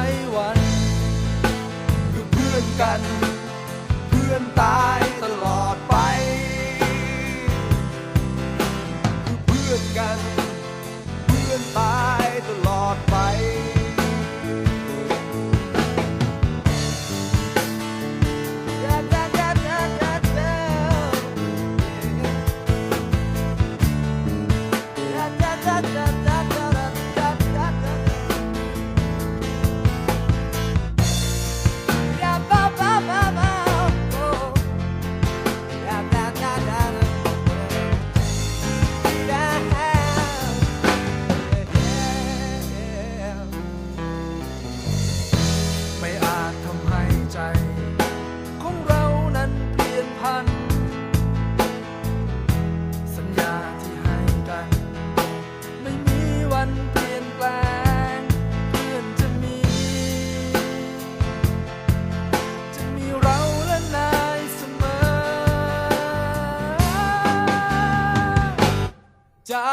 ว้วันคือเพื่อนกัน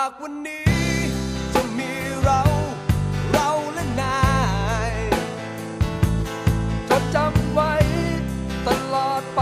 ากวันนี้จะมีเรา เราและนายจดจำไว้ตลอดไป